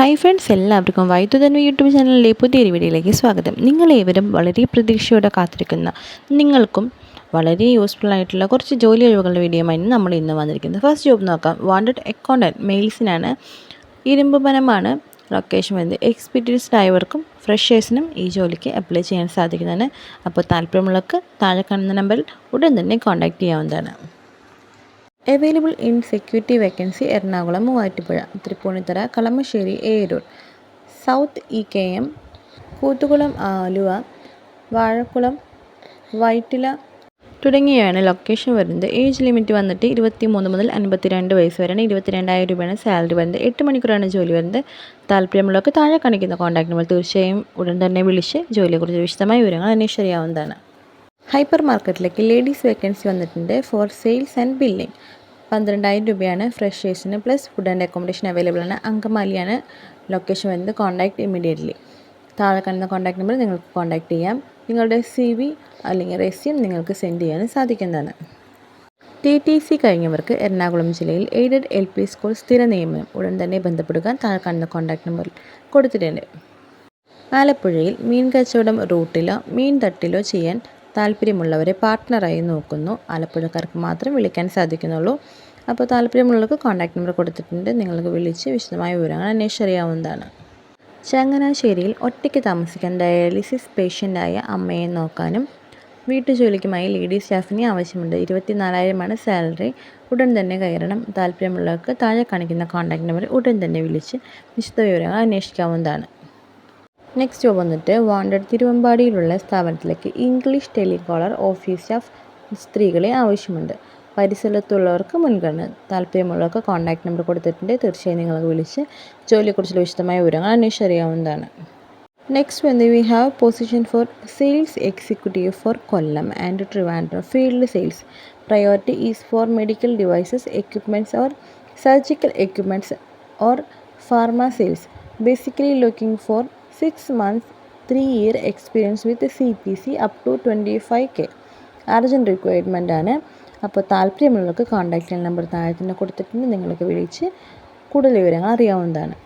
Hi friends എല്ലാവർക്കും വൈദ്യുതന്വ YouTube ചാനലിലെ പുതിയൊരു വീഡിയോയിലേക്ക് സ്വാഗതം. നിങ്ങളേവരും വളരെ പ്രതീക്ഷയോടെ കാത്തിരിക്കുന്ന നിങ്ങൾക്കും വളരെ യൂസ്ഫുൾ ആയിട്ടുള്ള കുറച്ച് ജോലി ഒഴിവുകളുടെ വീഡിയോയുമായി നമ്മൾ ഇന്ന് വന്നിരിക്കുന്നത്. ഫസ്റ്റ് ജോബ് നോക്കാം. വാണ്ടഡ് അക്കൗണ്ടന്റ് മെയിൽസിനാണ് ഇരുമ്പ് പനമാണ്. ലൊക്കേഷൻ വരുന്നത് എക്സ്പീരിയൻസ്ഡ് ആയവർക്കും ഫ്രഷേഴ്സിനും ഈ ജോലിക്ക് അപ്ലൈ ചെയ്യാൻ സാധിക്കുന്നതാണ്. അപ്പോൾ താല്പര്യമുള്ളവർക്ക് താഴെ കാണുന്ന നമ്പറിൽ ഉടൻ തന്നെ കോൺടാക്റ്റ് ചെയ്യാവുന്നതാണ്. Available in security vacancy Ernakulam Muvattupuzha Tripunithura Kalamassery Eroor. South E K M Koothattukulam Aluva Vazhakulam Vyttila തുടങ്ങിയവയാണ് ലൊക്കേഷൻ വരുന്നത്. ഏജ് ലിമിറ്റ് വന്നിട്ട് ഇരുപത്തി മൂന്ന് മുതൽ അൻപത്തിരണ്ട് വയസ്സ് വരെയാണ് ഇരുപത്തിരണ്ടായിരം രൂപയാണ് സാലറി വരുന്നത്. എട്ട് മണിക്കൂറാണ് ജോലി വരുന്നത്. താല്പര്യമുള്ളവർക്ക് താഴെ കാണിക്കുന്ന കോൺടാക്ട് നമ്പർ തീർച്ചയായും ഉടൻ തന്നെ വിളിച്ച് ജോലിയെക്കുറിച്ച് വിശദമായ വിവരങ്ങൾ അന്വേഷിച്ചറിയാവുന്നതാണ്. ഹൈപ്പർ മാർക്കറ്റിലേക്ക് ലേഡീസ് വേക്കൻസി വന്നിട്ടുണ്ട്. ഫോർ സെയിൽസ് ആൻഡ് ബില്ലിംഗ് പന്ത്രണ്ടായിരം രൂപയാണ് ഫ്രഷേഴ്സിന് plus food and accommodation available ആണ്. അങ്കമാലിയാണ് ലൊക്കേഷൻ വരുന്നത്. കോൺടാക്ട് ഇമ്മീഡിയറ്റ്ലി താഴെ കാണുന്ന കോൺടാക്ട് നമ്പർ നിങ്ങൾക്ക് കോൺടാക്ട് ചെയ്യാം. നിങ്ങളുടെ സി വി അല്ലെങ്കിൽ റെസ്യൂം നിങ്ങൾക്ക് സെൻഡ് ചെയ്യാൻ സാധിക്കുന്നതാണ്. ടി ടി സി കഴിഞ്ഞവർക്ക് എറണാകുളം ജില്ലയിൽ എയ്ഡഡ് എൽ പി സ്കൂൾ സ്ഥിര നിയമനം ഉടൻ തന്നെ ബന്ധപ്പെടുക താഴെ കാണുന്ന കോൺടാക്ട് നമ്പറിൽ കൊടുത്തിട്ടുണ്ട്. ആലപ്പുഴയിൽ മീൻ കച്ചവടം റൂട്ടിലോ മീൻ തട്ടിലോ ചെയ്യാൻ താല്പര്യമുള്ളവരെ പാർട്ട്ണറായി നോക്കുന്നു. ആലപ്പുഴക്കാർക്ക് മാത്രം വിളിക്കാൻ സാധിക്കുന്നുള്ളൂ. അപ്പോൾ താല്പര്യമുള്ളവർക്ക് കോൺടാക്ട് നമ്പർ കൊടുത്തിട്ടുണ്ട്. നിങ്ങൾക്ക് വിളിച്ച് വിശദമായ വിവരങ്ങൾ അന്വേഷിച്ചറിയാവുന്നതാണ് ചങ്ങനാശ്ശേരിയിൽ ഒറ്റയ്ക്ക് താമസിക്കാൻ ഡയാലിസിസ് പേഷ്യന്റായ അമ്മയെ നോക്കാനും വീട്ടു വീട്ടുജോലിക്കുമായി ലേഡി സ്റ്റാഫിനെ ആവശ്യമുണ്ട്. ഇരുപത്തിനാലായിരമാണ് സാലറി. ഉടൻ തന്നെ കയറണം. താല്പര്യമുള്ളവർക്ക് താഴെ കാണിക്കുന്ന കോൺടാക്ട് നമ്പർ ഉടൻ തന്നെ വിളിച്ച് വിശദ വിവരങ്ങൾ അന്വേഷിക്കാവുന്നതാണ്. നെക്സ്റ്റ് ജോബ് വന്നിട്ട് വാണ്ടഡ് തിരുവമ്പാടിയിലുള്ള സ്ഥാപനത്തിലേക്ക് ഇംഗ്ലീഷ് ടെലികോളർ ഓഫീസ് സ്റ്റാഫ് സ്ത്രീകളെ ആവശ്യമുണ്ട്. പരിസരത്തുള്ളവർക്ക് മുൻഗണന താല്പര്യമുള്ളവർക്ക് കോൺടാക്ട് നമ്പർ കൊടുത്തിട്ടുണ്ട്. തീർച്ചയായും നിങ്ങൾക്ക് വിളിച്ച് ജോലിയെക്കുറിച്ചുള്ള വിശദമായ വിവരങ്ങൾ അന്വേഷിച്ചറിയാവുന്നതാണ്. നെക്സ്റ്റ് വന്ന് we have position for sales executive for Kollam and Trivandrum field sales priority is for medical devices equipments or surgical equipments or pharma sales basically looking for six months three year experience with C P C up to twenty five K urgent requirement ആണ്. അപ്പോൾ താല്പര്യമുള്ളവർക്ക് contact number താഴെ തന്നെ കൊടുത്തിട്ടുണ്ട്. നിങ്ങൾക്ക് വിളിച്ച് കൂടുതൽ വിവരങ്ങൾ അറിയാവുന്നതാണ്.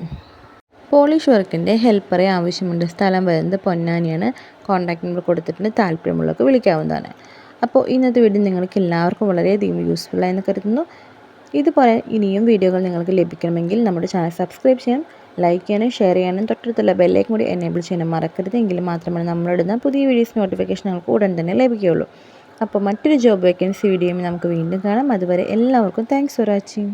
പോളിഷ് വർക്കിന്റെ ഹെൽപ്പറെ ആവശ്യമുണ്ട്. സ്ഥലം വരുന്നത് പൊന്നാനിയാണ്. കോൺടാക്ട് നമ്പർ കൊടുത്തിട്ടുണ്ട്. താല്പര്യമുള്ളവർക്ക് വിളിക്കാവുന്നതാണ്. അപ്പോൾ ഇന്നത്തെ വീഡിയോ നിങ്ങൾക്ക് എല്ലാവർക്കും വളരെയധികം യൂസ്ഫുള്ളായെന്ന് കരുതുന്നു. ഇതുപോലെ ഇനിയും വീഡിയോകൾ നിങ്ങൾക്ക് ലഭിക്കണമെങ്കിൽ നമ്മുടെ ചാനൽ സബ്സ്ക്രൈബ് ചെയ്യാം ലൈക്ക് ചെയ്യാനും ഷെയർ ചെയ്യാനും തൊട്ടടുത്തുള്ള ബെല്ലേക്കും കൂടി എനേബിൾ ചെയ്യാനും മറക്കരുത്. എങ്കിൽ മാത്രമേ നമ്മളിടുന്ന പുതിയ വീഡിയോസ് നോട്ടിഫിക്കേഷൻ നിങ്ങൾക്ക് ഉടൻ തന്നെ ലഭിക്കുകയുള്ളൂ. അപ്പോൾ മറ്റൊരു ജോബ് വേക്കൻസി വീഡിയോയും നമുക്ക് വീണ്ടും കാണാം. അതുവരെ എല്ലാവർക്കും താങ്ക്സ് ഫോർ വാച്ചിങ്